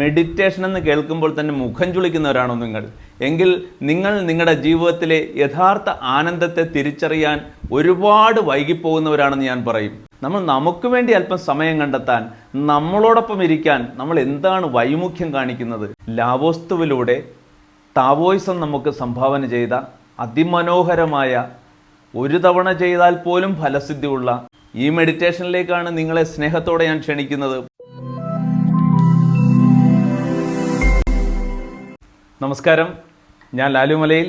Meditation എന്ന് കേൾക്കുമ്പോൾ തന്നെ മുഖം ചുളിക്കുന്നവരാണോ നിങ്ങൾ? എങ്കിൽ നിങ്ങൾ നിങ്ങളുടെ ജീവിതത്തിലെ യഥാർത്ഥ ആനന്ദത്തെ തിരിച്ചറിയാൻ ഒരുപാട് വൈകിപ്പോകുന്നവരാണെന്ന് ഞാൻ പറയും. നമ്മൾ നമുക്ക് വേണ്ടി അല്പം സമയം കണ്ടെത്താൻ നമ്മളോടൊപ്പം ഇരിക്കാൻ നമ്മൾ എന്താണ് വൈമുഖ്യം കാണിക്കുന്നത്? ലാവോസ്തുവിലൂടെ താവോയിസം നമുക്ക് സംഭാവന ചെയ്ത അതിമനോഹരമായ ഒരു തവണ ചെയ്താൽ പോലും ഫലസിദ്ധിയുള്ള ഈ മെഡിറ്റേഷനിലേക്കാണ് നിങ്ങളെ സ്നേഹത്തോടെ ഞാൻ ക്ഷണിക്കുന്നത്. നമസ്കാരം. ഞാൻ ലാലുമലയിൽ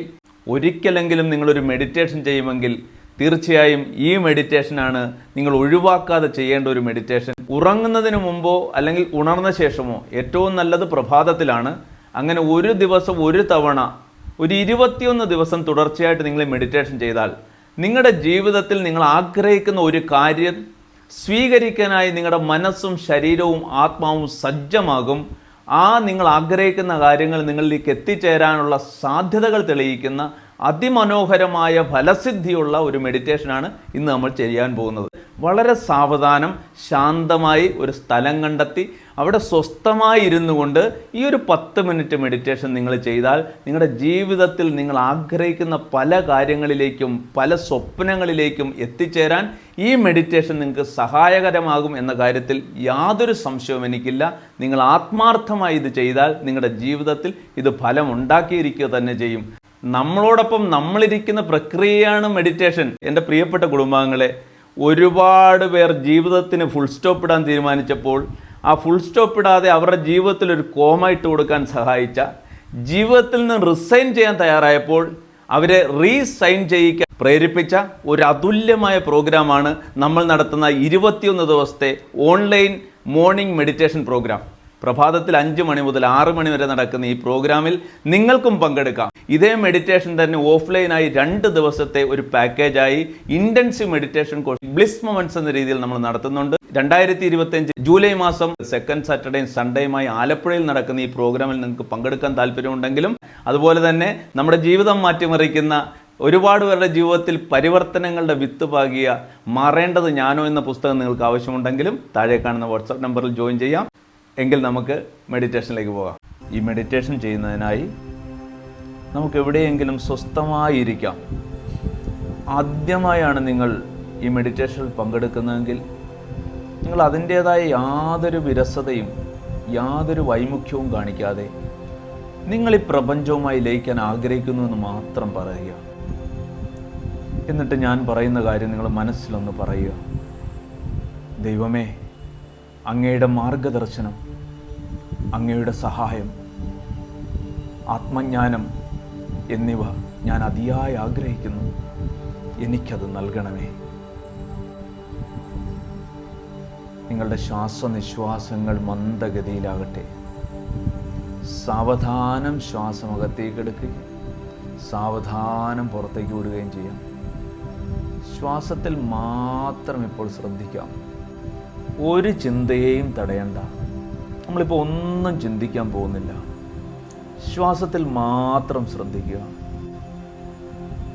ഒരിക്കലെങ്കിലും നിങ്ങളൊരു മെഡിറ്റേഷൻ ചെയ്യുമെങ്കിൽ തീർച്ചയായും ഈ മെഡിറ്റേഷനാണ് നിങ്ങൾ ഒഴിവാക്കാതെ ചെയ്യേണ്ട ഒരു മെഡിറ്റേഷൻ ഉറങ്ങുന്നതിന് മുമ്പോ അല്ലെങ്കിൽ ഉണർന്ന ശേഷമോ ഏറ്റവും നല്ലത് പ്രഭാതത്തിലാണ്. അങ്ങനെ ഒരു ദിവസം ഒരു തവണ ഒരു ഇരുപത്തിയൊന്ന് ദിവസം തുടർച്ചയായിട്ട് നിങ്ങൾ മെഡിറ്റേഷൻ ചെയ്താൽ നിങ്ങളുടെ ജീവിതത്തിൽ നിങ്ങൾ ആഗ്രഹിക്കുന്ന ഒരു കാര്യം സ്വീകരിക്കാനായി നിങ്ങളുടെ മനസ്സും ശരീരവും ആത്മാവും സജ്ജമാകും. ആ നിങ്ങൾ ആഗ്രഹിക്കുന്ന കാര്യങ്ങൾ നിങ്ങളിലേക്ക് എത്തിച്ചേരാനുള്ള സാധ്യതകൾ തെളിയിക്കുന്ന അതിമനോഹരമായ ഫലസിദ്ധിയുള്ള ഒരു മെഡിറ്റേഷനാണ് ഇന്ന് നമ്മൾ ചെയ്യാൻ പോകുന്നത്. വളരെ സാവധാനം ശാന്തമായി ഒരു സ്ഥലം കണ്ടെത്തി അവിടെ സ്വസ്ഥമായി ഇരുന്നു കൊണ്ട് ഈ ഒരു പത്ത് മിനിറ്റ് മെഡിറ്റേഷൻ നിങ്ങൾ ചെയ്താൽ നിങ്ങളുടെ ജീവിതത്തിൽ നിങ്ങൾ ആഗ്രഹിക്കുന്ന പല കാര്യങ്ങളിലേക്കും പല സ്വപ്നങ്ങളിലേക്കും എത്തിച്ചേരാൻ ഈ മെഡിറ്റേഷൻ നിങ്ങൾക്ക് സഹായകരമാകും എന്ന കാര്യത്തിൽ യാതൊരു സംശയവും എനിക്കില്ല. നിങ്ങൾ ആത്മാർത്ഥമായി ഇത് ചെയ്താൽ നിങ്ങളുടെ ജീവിതത്തിൽ ഇത് ഫലം ഉണ്ടാക്കിയിരിക്കുക തന്നെ ചെയ്യും. നമ്മളോടൊപ്പം നമ്മളിരിക്കുന്ന പ്രക്രിയയാണ് മെഡിറ്റേഷൻ എന്റെ പ്രിയപ്പെട്ട കുടുംബാംഗങ്ങളെ ഒരുപാട് പേർ ജീവിതത്തിന് ഫുൾ സ്റ്റോപ്പ് ഇടാൻ തീരുമാനിച്ചപ്പോൾ ആ ഫുൾ സ്റ്റോപ്പ് ഇടാതെ അവരുടെ ജീവിതത്തിൽ ഒരു കോമ ഇട്ട് കൊടുക്കാൻ സഹായിച്ച ജീവിതത്തിൽ നിന്ന് റിസൈൻ ചെയ്യാൻ തയ്യാറായപ്പോൾ അവരെ റീസൈൻ ചെയ്യിക്കാൻ പ്രേരിപ്പിച്ച ഒരു അതുല്യമായ പ്രോഗ്രാമാണ് നമ്മൾ നടത്തുന്ന ഇരുപത്തിയൊന്ന് ദിവസത്തെ ഓൺലൈൻ മോർണിംഗ് മെഡിറ്റേഷൻ പ്രോഗ്രാം പ്രഭാതത്തിൽ അഞ്ച് മണി മുതൽ ആറ് മണി വരെ നടക്കുന്ന ഈ പ്രോഗ്രാമിൽ നിങ്ങൾക്കും പങ്കെടുക്കാം. ഇതേ മെഡിറ്റേഷൻ തന്നെ ഓഫ്ലൈനായി രണ്ട് ദിവസത്തെ ഒരു പാക്കേജായി intensive meditation course bliss moments എന്ന രീതിയിൽ നമ്മൾ നടത്തുന്നുണ്ട്. രണ്ടായിരത്തി ഇരുപത്തിയഞ്ച് ജൂലൈ മാസം സെക്കൻഡ് സാറ്റർഡേയും സൺഡേയുമായി ആലപ്പുഴയിൽ നടക്കുന്ന ഈ പ്രോഗ്രാമിൽ നിങ്ങൾക്ക് പങ്കെടുക്കാൻ താല്പര്യമുണ്ടെങ്കിലും അതുപോലെ തന്നെ നമ്മുടെ ജീവിതം മാറ്റിമറിക്കുന്ന ഒരുപാട് പേരുടെ ജീവിതത്തിൽ പരിവർത്തനങ്ങളുടെ വിത്ത് പാകിയ മാറേണ്ടത് ഞാനോ എന്ന പുസ്തകം നിങ്ങൾക്ക് ആവശ്യമുണ്ടെങ്കിലും താഴെ കാണുന്ന വാട്സാപ്പ് നമ്പറിൽ ജോയിൻ ചെയ്യാം. എങ്കിൽ നമുക്ക് മെഡിറ്റേഷനിലേക്ക് പോകാം. ഈ മെഡിറ്റേഷൻ ചെയ്യുന്നതിനായി നമുക്ക് എവിടെയെങ്കിലും സ്വസ്ഥമായിരിക്കാം. ആദ്യമായാണ് നിങ്ങൾ ഈ മെഡിറ്റേഷനിൽ പങ്കെടുക്കുന്നതെങ്കിൽ നിങ്ങൾ അതിന്റേതായ യാതൊരു വിരസതയും യാതൊരു വൈമുഖ്യവും കാണിക്കാതെ നിങ്ങൾ ഈ പ്രപഞ്ചവുമായി ലയിക്കാൻ ആഗ്രഹിക്കുന്നു എന്ന് മാത്രം പറയുക. എന്നിട്ട് ഞാൻ പറയുന്ന കാര്യം നിങ്ങൾ മനസ്സിലൊന്ന് പറയുക. ദൈവമേ അങ്ങയുടെ മാർഗദർശനം അങ്ങയുടെ സഹായം ആത്മജ്ഞാനം എന്നിവ ഞാൻ അതിയായി ആഗ്രഹിക്കുന്നു. എനിക്കത് നൽകണമേ. നിങ്ങളുടെ ശ്വാസനിശ്വാസങ്ങൾ മന്ദഗതിയിലാകട്ടെ. സാവധാനം ശ്വാസം അകത്തേക്ക് എടുക്കുകയും സാവധാനം പുറത്തേക്ക് വിടുകയും ചെയ്യാം. ശ്വാസത്തിൽ മാത്രം ഇപ്പോൾ ശ്രദ്ധിക്കാം. ഒരു ചിന്തയെയും തടയണ്ട. നമ്മളിപ്പോൾ ഒന്നും ചിന്തിക്കാൻ പോകുന്നില്ല. ശ്വാസത്തിൽ മാത്രം ശ്രദ്ധിക്കുക.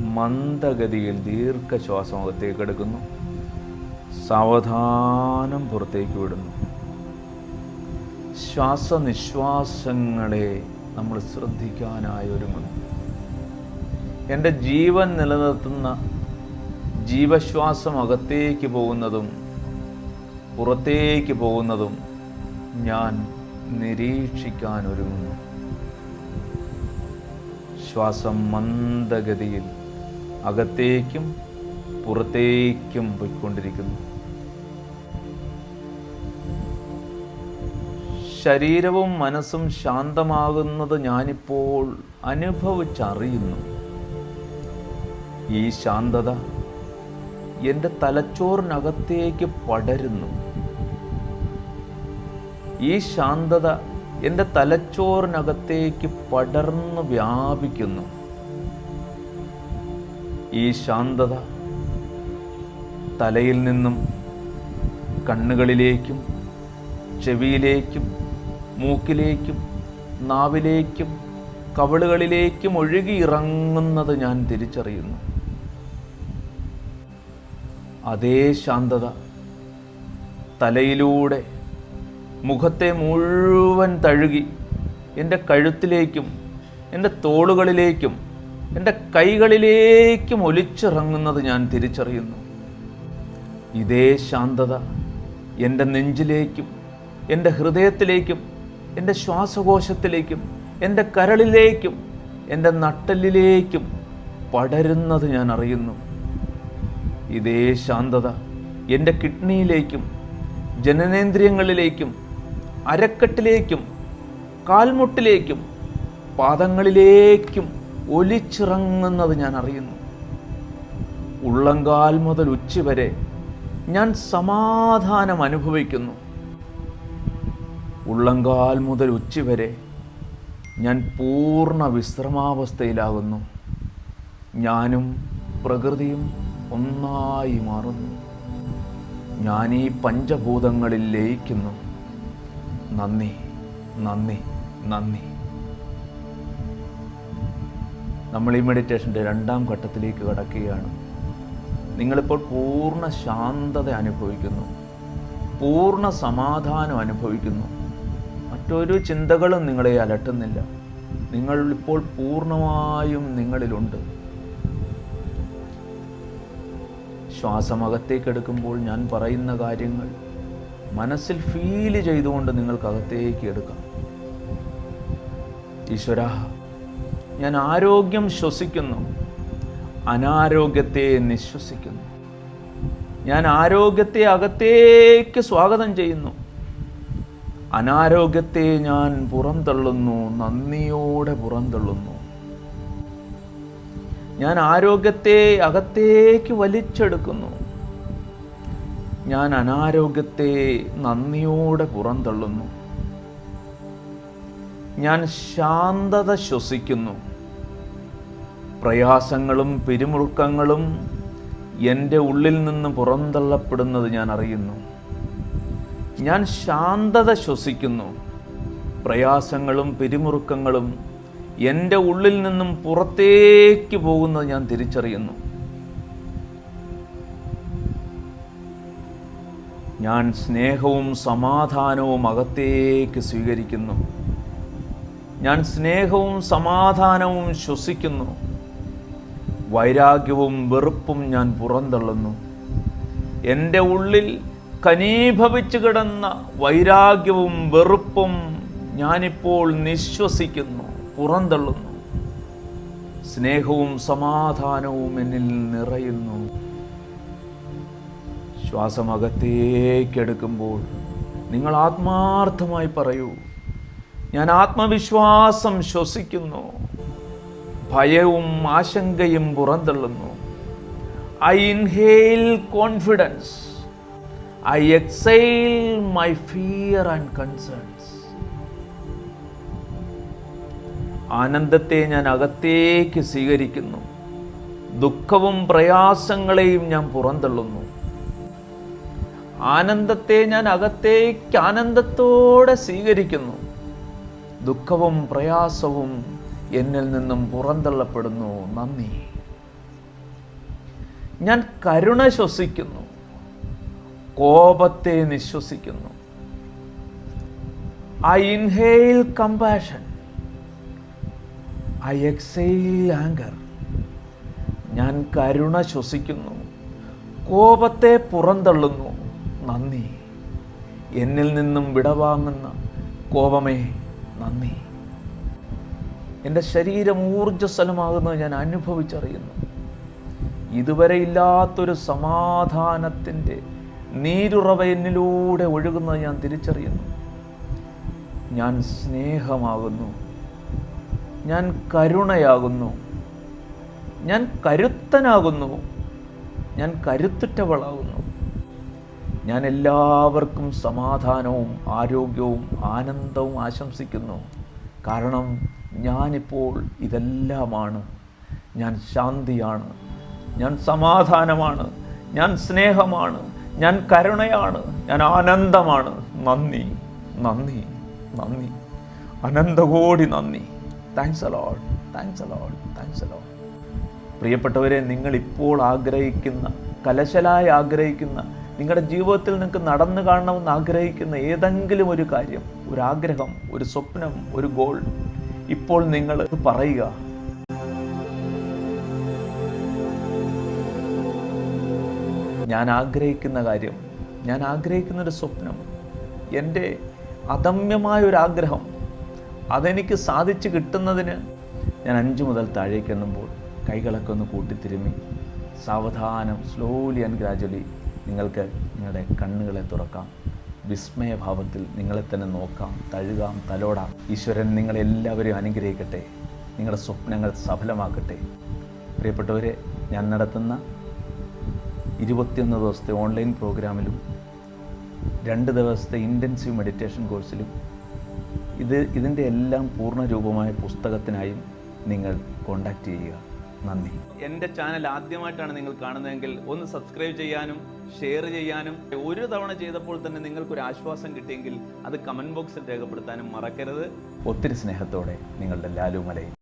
മന്ദഗതിയിൽ ദീർഘശ്വാസം അകത്തേക്ക് എടുക്കുന്നു. സാവധാനം പുറത്തേക്ക് വിടുന്നു. ശ്വാസനിശ്വാസങ്ങളെ നമ്മൾ ശ്രദ്ധിക്കാനായി ഒരുങ്ങുന്നു. എന്റെ ജീവൻ നിലനിർത്തുന്ന ജീവശ്വാസം അകത്തേക്ക് പോകുന്നതും പുറത്തേക്ക് പോകുന്നതും ഞാൻ നിരീക്ഷിക്കാൻ ഒരുങ്ങുന്നു ശ്വാസം മന്ദഗതിയിൽ അകത്തേക്കും പുറത്തേക്കും പോയിക്കൊണ്ടിരിക്കുന്നു. ശരീരവും മനസ്സും ശാന്തമാകുന്നത് ഞാനിപ്പോൾ അനുഭവിച്ചറിയുന്നു. ഈ ശാന്തത എന്റെ തലച്ചോറിനകത്തേക്ക് പടരുന്നു. ഈ ശാന്തത എന്റെ തലച്ചോറിനകത്തേക്ക് പടർന്ന് വ്യാപിക്കുന്നു. ഈ ശാന്തത തലയിൽ നിന്നും കണ്ണുകളിലേക്കും ചെവിയിലേക്കും മൂക്കിലേക്കും നാവിലേക്കും കവിളുകളിലേക്കും ഒഴുകി ഇറങ്ങുന്നത് ഞാൻ തിരിച്ചറിയുന്നു. അതേ ശാന്തത തലയിലൂടെ മുഖത്തെ മുഴുവൻ തഴുകി എന്റെ കഴുത്തിലേക്കും എന്റെ തോളുകളിലേക്കും എന്റെ കൈകളിലേക്കും ഒലിച്ചിറങ്ങുന്നത് ഞാൻ തിരിച്ചറിയുന്നു. ഇതേ ശാന്തത എന്റെ നെഞ്ചിലേക്കും എന്റെ ഹൃദയത്തിലേക്കും എന്റെ ശ്വാസകോശത്തിലേക്കും എന്റെ കരളിലേക്കും എന്റെ നട്ടലിലേക്കും പടരുന്നത് ഞാൻ അറിയുന്നു. ഇതേ ശാന്തത എന്റെ കിഡ്നിയിലേക്കും ജനനേന്ദ്രിയങ്ങളിലേക്കും അരക്കെട്ടിലേക്കും കാൽമുട്ടിലേക്കും പാദങ്ങളിലേക്കും ഒലിച്ചിറങ്ങുന്നത് ഞാൻ അറിയുന്നു. ഉള്ളങ്കാൽ മുതൽ ഉച്ച വരെ ഞാൻ സമാധാനം അനുഭവിക്കുന്നു. ഉള്ളങ്കാൽ മുതൽ ഉച്ച വരെ ഞാൻ പൂർണ വിശ്രമാവസ്ഥയിലാകുന്നു. ഞാനും പ്രകൃതിയും ഒന്നായി മാറുന്നു. ഞാൻ ഈ പഞ്ചഭൂതങ്ങളിൽ ലയിക്കുന്നു. നന്ദി നന്ദി നന്ദി. നമ്മൾ ഈ മെഡിറ്റേഷന്റെ രണ്ടാം ഘട്ടത്തിലേക്ക് കടക്കുകയാണ്. നിങ്ങളിപ്പോൾ പൂർണ ശാന്തത അനുഭവിക്കുന്നു. പൂർണ സമാധാനം അനുഭവിക്കുന്നു. മറ്റൊരു ചിന്തകളും നിങ്ങളെ അലട്ടുന്നില്ല. നിങ്ങൾ ഇപ്പോൾ പൂർണമായും നിങ്ങളിലുണ്ട്. ശ്വാസമകത്തേക്കെടുക്കുമ്പോൾ ഞാൻ പറയുന്ന കാര്യങ്ങൾ മനസ്സിൽ ഫീൽ ചെയ്തുകൊണ്ട് നിങ്ങൾക്കകത്തേക്ക് എടുക്കാം. ഈശ്വര ഞാൻ ആരോഗ്യം ശ്വസിക്കുന്നു. അനാരോഗ്യത്തെ നിശ്വസിക്കുന്നു. ഞാൻ ആരോഗ്യത്തെ അകത്തേക്ക് സ്വാഗതം ചെയ്യുന്നു. അനാരോഗ്യത്തെ ഞാൻ പുറന്തള്ളുന്നു നന്ദിയോടെ പുറന്തള്ളുന്നു. ഞാൻ ആരോഗ്യത്തെ അകത്തേക്ക് വലിച്ചെടുക്കുന്നു. ഞാൻ അനാരോഗ്യത്തെ നന്ദിയോടെ പുറന്തള്ളുന്നു. ഞാൻ ശാന്തത ശ്വസിക്കുന്നു. പ്രയാസങ്ങളും പിരിമുറുക്കങ്ങളും എന്റെ ഉള്ളിൽ നിന്ന് പുറന്തള്ളപ്പെടുന്നത് ഞാൻ അറിയുന്നു. ഞാൻ ശാന്തത ശ്വസിക്കുന്നു. പ്രയാസങ്ങളും പിരിമുറുക്കങ്ങളും എന്റെ ഉള്ളിൽ നിന്നും പുറത്തേക്ക് പോകുന്നത് ഞാൻ തിരിച്ചറിയുന്നു. ഞാൻ സ്നേഹവും സമാധാനവും അകത്തേക്ക് സ്വീകരിക്കുന്നു. ഞാൻ സ്നേഹവും സമാധാനവും ശ്വസിക്കുന്നു. വൈരാഗ്യവും വെറുപ്പും ഞാൻ പുറന്തള്ളുന്നു. എന്റെ ഉള്ളിൽ കനീഭവിച്ചു കിടന്ന വൈരാഗ്യവും വെറുപ്പും ഞാനിപ്പോൾ നിശ്വസിക്കുന്നു പുറന്തള്ളുന്നു. സ്നേഹവും സമാധാനവും എന്നിൽ നിറയുന്നു. ശ്വാസം അകത്തേക്കെടുക്കുമ്പോൾ നിങ്ങൾ ആത്മാർത്ഥമായി പറയൂ ഞാൻ ആത്മവിശ്വാസം ശ്വസിക്കുന്നു ഭയവും ആശങ്കയും പുറന്തള്ളുന്നു. I inhale confidence I exhale my fear and concerns ആനന്ദത്തെ ഞാൻ അകത്തേക്ക് സ്വീകരിക്കുന്നു. ദുഃഖവും പ്രയാസങ്ങളെയും ഞാൻ പുറന്തള്ളുന്നു. ആനന്ദത്തെ ഞാൻ അകത്തേക്ക് ആനന്ദത്തോടെ സ്വീകരിക്കുന്നു. ദുഃഖവും പ്രയാസവും എന്നിൽ നിന്നും പുറന്തള്ളപ്പെടുന്നു. നന്ദി. ഞാൻ കരുണ ശ്വസിക്കുന്നു. കോപത്തെ നിശ്വസിക്കുന്നു. I inhale compassion I exhale anger ഞാൻ കരുണ ശ്വസിക്കുന്നു. കോപത്തെ പുറന്തള്ളുന്നു. നന്ദി. എന്നിൽ നിന്നും വിടവാങ്ങുന്ന കോപമേ നന്ദി. എന്റെ ശരീരം ഊർജസ്വലമാകുന്നത് ഞാൻ അനുഭവിച്ചറിയുന്നു. ഇതുവരെ ഇല്ലാത്തൊരു സമാധാനത്തിന്റെ നീരുറവ എന്നിലൂടെ ഒഴുകുന്നത് ഞാൻ തിരിച്ചറിയുന്നു. ഞാൻ സ്നേഹമാകുന്നു. ഞാൻ കരുണയാകുന്നു. ഞാൻ കരുത്തനാകുന്നു. ഞാൻ കരുത്തുറ്റവളാകുന്നു. ഞാൻ എല്ലാവർക്കും സമാധാനവും ആരോഗ്യവും ആനന്ദവും ആശംസിക്കുന്നു. കാരണം ഞാനിപ്പോൾ ഇതെല്ലാമാണ്. ഞാൻ ശാന്തിയാണ്. ഞാൻ സമാധാനമാണ്. ഞാൻ സ്നേഹമാണ്. ഞാൻ കരുണയാണ്. ഞാൻ ആനന്ദമാണ്. നന്ദി നന്ദി നന്ദി. അനന്തകോടി നന്ദി. Thanks a lot thanks a lot thanks a lot പ്രിയപ്പെട്ടവരെ നിങ്ങളിപ്പോൾ ആഗ്രഹിക്കുന്ന കലശലായി ആഗ്രഹിക്കുന്ന നിങ്ങളുടെ ജീവിതത്തിൽ നിങ്ങൾക്ക് നടന്നു കാണണമെന്ന് ആഗ്രഹിക്കുന്ന ഏതെങ്കിലും ഒരു കാര്യം ഒരു ആഗ്രഹം ഒരു സ്വപ്നം ഒരു ഗോൾ ഇപ്പോൾ നിങ്ങൾ പറയുക. ഞാൻ ആഗ്രഹിക്കുന്ന കാര്യം ഞാൻ ആഗ്രഹിക്കുന്ന ഒരു സ്വപ്നം എന്റെ അദമ്യമായ ഒരു ആഗ്രഹം അതെനിക്ക് സാധിച്ചു കിട്ടുന്നതിന് ഞാൻ അഞ്ചു മുതൽ താഴേക്ക് എണ്ണുമ്പോൾ കൈകളൊക്കെ ഒന്ന് കൂട്ടിത്തിരുമ്മി. സാവധാനം സ്ലോലി ആൻഡ് ഗ്രാജുവലി നിങ്ങൾക്ക് നിങ്ങളുടെ കണ്ണുകളെ തുറക്കാം. വിസ്മയഭാവത്തിൽ നിങ്ങളെ തന്നെ നോക്കാം. തഴുകാം തലോടാം. ഈശ്വരൻ നിങ്ങളെല്ലാവരെയും അനുഗ്രഹിക്കട്ടെ. നിങ്ങളുടെ സ്വപ്നങ്ങൾ സഫലമാക്കട്ടെ. പ്രിയപ്പെട്ടവരെ ഞാൻ നടത്തുന്ന ഇരുപത്തിയൊന്ന് ദിവസത്തെ ഓൺലൈൻ പ്രോഗ്രാമിലും രണ്ട് ദിവസത്തെ ഇന്റൻസീവ് മെഡിറ്റേഷൻ കോഴ്സിലും ഇത് ഇതിന്റെ എല്ലാം പൂർണരൂപമായ പുസ്തകത്തിനായും നിങ്ങൾ കോൺടാക്റ്റ് ചെയ്യുക. നന്ദി. എന്റെ ചാനൽ ആദ്യമായിട്ടാണ് നിങ്ങൾ കാണുന്നതെങ്കിൽ ഒന്ന് സബ്സ്ക്രൈബ് ചെയ്യാനും ഷെയർ ചെയ്യാനും ഒരു തവണ ചെയ്തപ്പോൾ തന്നെ നിങ്ങൾക്കൊരു ആശ്വാസം കിട്ടിയെങ്കിൽ അത് കമന്റ് ബോക്സിൽ രേഖപ്പെടുത്താനും മറക്കരുത്. ഒത്തിരി സ്നേഹത്തോടെ നിങ്ങളുടെ ലാലു മലയിൽ